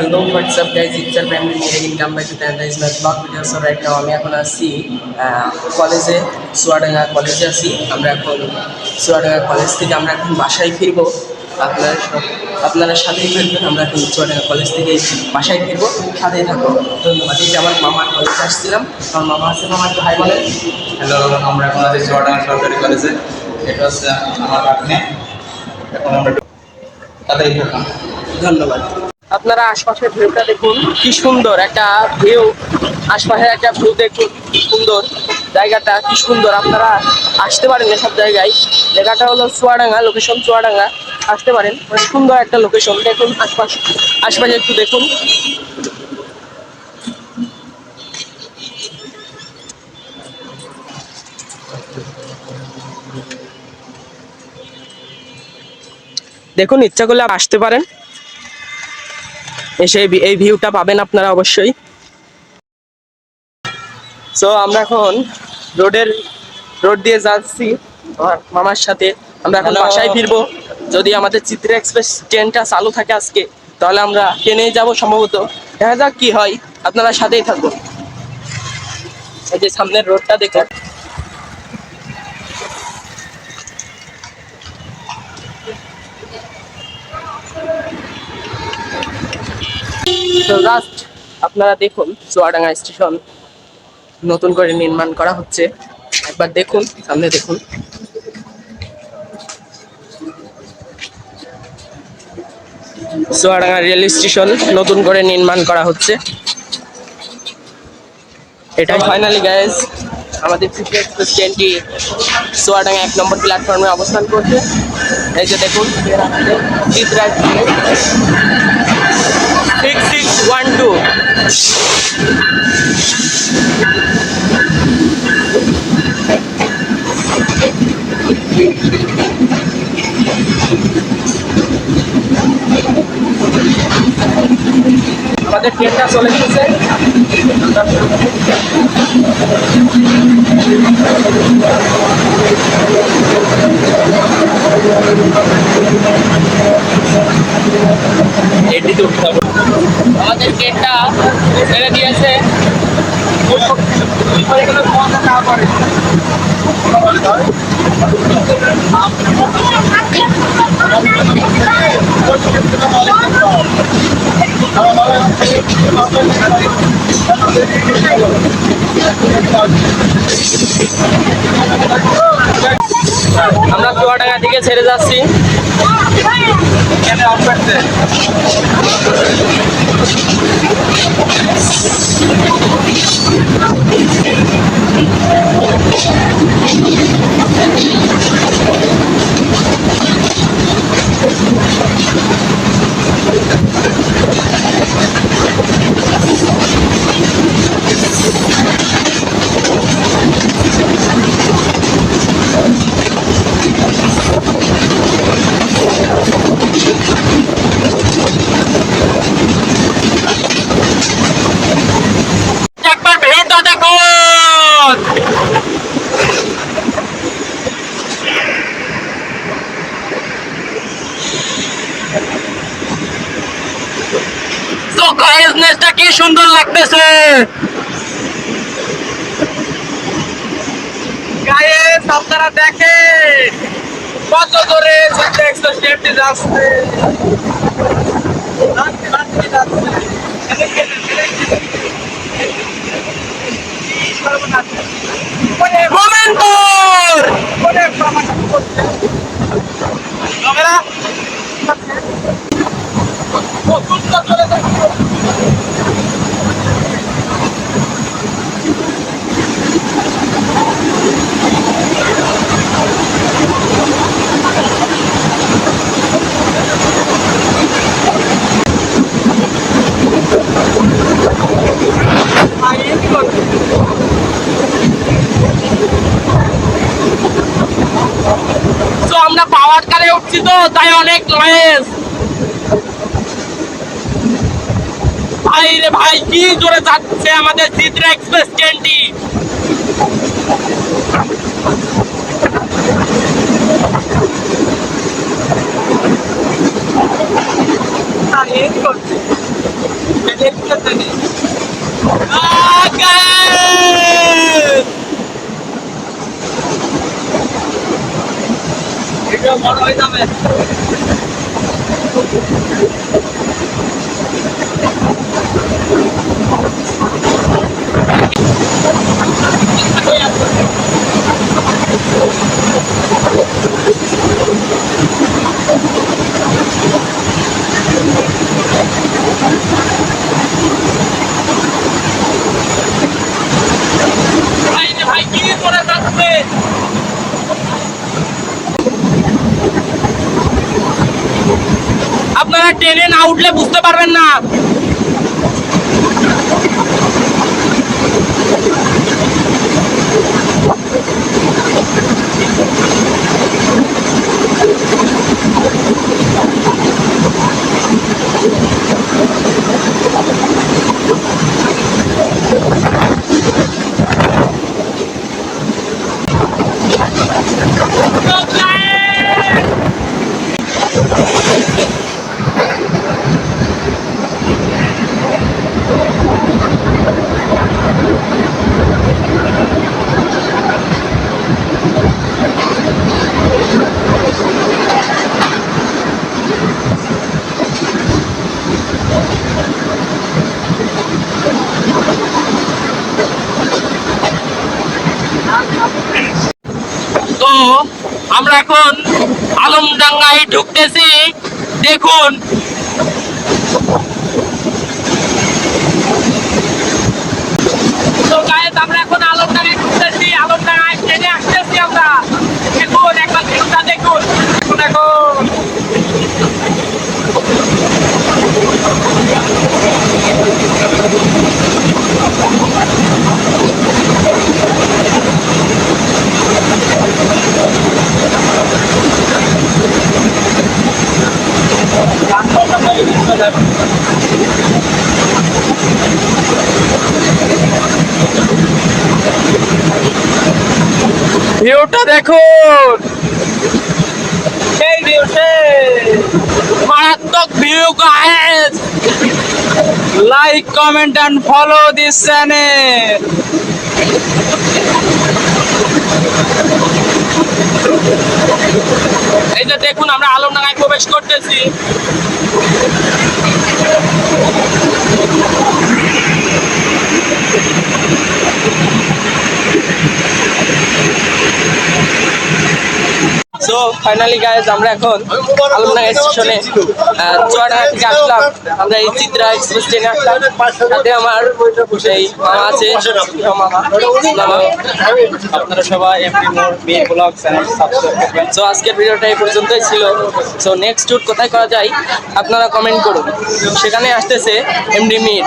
Hello what's up guys it's family mering come back to dandize my blog video so right now আমি এখন আছি কলেজে চুয়াডাঙ্গা কলেজে আছি। আমরা এখন চুয়াডাঙ্গা কলেজ থেকে আমরা এখন বাসায় ফিরবো। আপনারা সব আপনারা সাথেই থাকবেন। আমরা এখন চুয়াডাঙ্গা কলেজ থেকে বাসায় ফিরবো। সাথেই থাকব। ধন্যবাদ। এই যে আমার মামার কলেজে আসছিলাম। আমার মামা আছে? মামা একটু হাই বলেন। হ্যালো আমরা এখন আছি চুয়াডাঙ্গা সরকারি কলেজে এটা হচ্ছে আমার এখন আমরা তাড়াতাড়ি থাকলাম ধন্যবাদ। আপনারা আশপাশের ভিউটা দেখুন, কি সুন্দর একটা ভিউ। আশপাশে একটা ভিউ দেখুন সুন্দর। জায়গাটা কি সুন্দর, আপনারা আসতে পারেন এসব জায়গায়। জায়গাটা হলো চুয়াডাঙ্গা লোকেশন চুয়াডাঙ্গা। আসতে পারেন অনেক সুন্দর একটা লোকেশন দেখুন আশপাশ, আশপাশে একটু দেখুন। দেখুন, ইচ্ছা করলে আসতে পারেন। এসে এই ভিউটা পাবেন আপনারা অবশ্যই। সো আমরা এখন রোডের রোড দিয়ে যাচ্ছি মামার সাথে। আমরা এখন. বাসায় ফিরবো। যদি আমাদের চিত্রা এক্সপ্রেস ট্রেনটা চালু থাকে আজকে তাহলে আমরা ট্রেনে যাব সম্ভবত। দেখা যাক কি হয়। আপনারা সাথেই থাকব এই যে সামনের রোডটা দেখুন। আপনারা দেখুন চুয়াডাঙ্গা স্টেশন নতুন করে নির্মাণ করা হচ্ছে। একবার দেখুন, সামনে দেখুন। চুয়াডাঙ্গা রেল স্টেশন নতুন করে নির্মাণ করা হচ্ছে। এটাই ফাইনালি গ্যাস আমাদের এক্সপ্রেস ট্রেনটি চুয়াডাঙ্গা এক নম্বর প্ল্যাটফর্মে অবস্থান করছে। এই যে দেখুন টু আমাদের ট্রেনটা চলে এসেছে এটিতে উঠতে হবে। আমাদের ট্রেনটা ছেড়ে দিয়েছে। আমরা চুয়াডাঙ্গা থেকে ছেড়ে যাচ্ছি। এখানে অফ করতে একবার ভিউটা দেখুন তো গাইস নেসটা কি সুন্দর লাগতেছে গাইস আপনারা দেখেন কত ধরে যাচ্ছে যাচ্ছে, যাচ্ছে, যাচ্ছে। মোমেন্টর তো আমরা পাওয়ার কারে উঠছি তো তাই অনেক নয়েজ ভাই রে ভাই কি জোরে যাচ্ছে আমাদের চিত্রা এক্সপ্রেস ট্রেনটি করছে Yeah. ট্রেনে না উঠলে বুঝতে পারবেন না তো আমরা এখন আলমডাঙ্গায় ঢুকতেছি। দেখুন। আমরা এখন আলমডাঙ্গায় ঢুকতেছি, আলমডাঙ্গায় ট্রেনে আসতেছি আমরা। দেখুন ভিউটা দেখুন দেখুন। এখন ভিউটা দেখুন। সেই ভিউ মারাত্মক view guys like comment and follow this channel এই যে দেখুন আমরা আলমডাঙ্গায় প্রবেশ করতেছি। ফাইনালি গাইজ আমরা এখন আলমডাঙ্গা স্টেশনে চুয়াডাঙ্গা থেকে আসলাম। আমরা এই চিত্রা এক্সপ্রেস ট্রেনে আসলাম। সাথে আমার সেই মামা আছে আপনারা সবাই MP more B blog channel subscribe so আজকের ভিডিওটা এই পর্যন্তই ছিল। সো নেক্সট ট্যুর কোথায় করা যায়, আপনারা কমেন্ট করুন। সেখানে আসতেছে এমডি মির